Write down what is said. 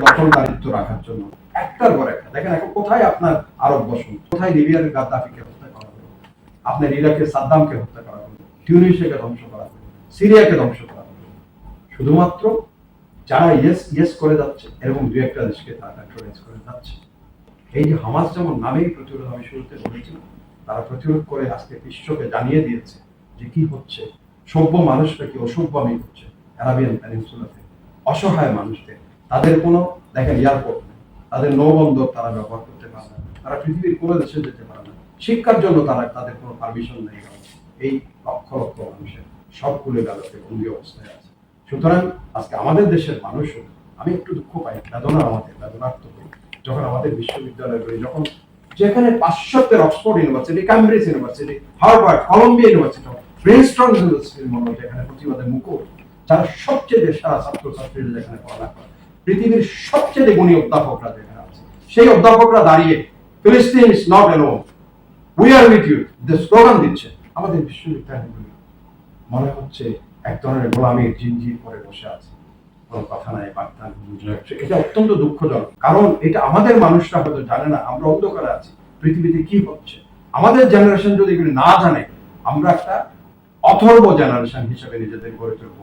দখলদারিত্ব রাখার জন্য। একটার পর একটা। দেখেন এখন কোথায় আপনার আরব বসুন? কোথায় লিবিয়ার গাদ্দাফিকে হত্যা করা হলো? আপনার ইরাকের সাদ্দামকে হত্যা করা হলো? টিউনিশিয়াকে ধ্বংস করা হলো? সিরিয়াকে ধ্বংস করা হলো? শুধুমাত্র যারা ইয়েস ইয়েস করে যাচ্ছে, এরকম দু একটা দেশকে তারা প্যাট্রোনাইজ করে যাচ্ছে। এই যে হামাস যেমন নামেই প্রতিরোধ আমি শুরুতে বলেছিলাম তারা প্রতিরোধ করে আজকে বিশ্বকে জানিয়ে দিয়েছে যে কি হচ্ছে। সভ্য মানুষরা কি অসভ্য আমি হচ্ছে? অ্যারাবিয়ান প্যানিনসুলাতে। অসহায় মানুষদের। তাদের কোনো, দেখেন, এয়ারপোর্ট নেই। তাদের নৌবন্দর তারা ব্যবহার করতে পারে না। তারা পৃথিবীর কোনো দেশে যেতে পারে না। শিক্ষার জন্য তারা, তাদের কোনো পারমিশন নেই। এই লক্ষ লক্ষ মানুষের সবগুলো বেলাতে বন্দি অবস্থায় আছে। সুতরাং আজকে আমাদের দেশের মানুষও আমি একটু দুঃখ পাই, বেদনা আমাদের, বেদনার্থ হই। যখন আমাদের বিশ্ববিদ্যালয় করি যখন যেখানে পাশ্চাত্যের Oxford University Cambridge University Harvard Columbia University Princeton ইউনিভার্সিটির মতো যেখানে প্রতিবাদের মুখর যারা সবচেয়ে সারা ছাত্রছাত্রীরা যেখানে পড়ালেখা করে পৃথিবীর সবচেয়ে গুণী অধ্যাপকরা যেখানে আছে। সেই অধ্যাপকরা দাঁড়িয়ে, ফিলিস্তিন not we are with you slogan দিচ্ছে, আমাদের বিশ্ববিদ্যালয়গুলি মনে হচ্ছে এক ধরনের গোলামীর জিনজির পরে বসে আছে। কোনো কথা নাই, বার্তা। এটা অত্যন্ত দুঃখজনক। কারণ এটা আমাদের মানুষরা হয়তো জানে না, আমরা অন্ধকারে আছি। পৃথিবীতে কি হচ্ছে? আমাদের জেনারেশন যদি এগুলি না জানে, আমরা একটা অথর্ব জেনারেশন হিসেবে নিজেদের গড়ে তুলবো।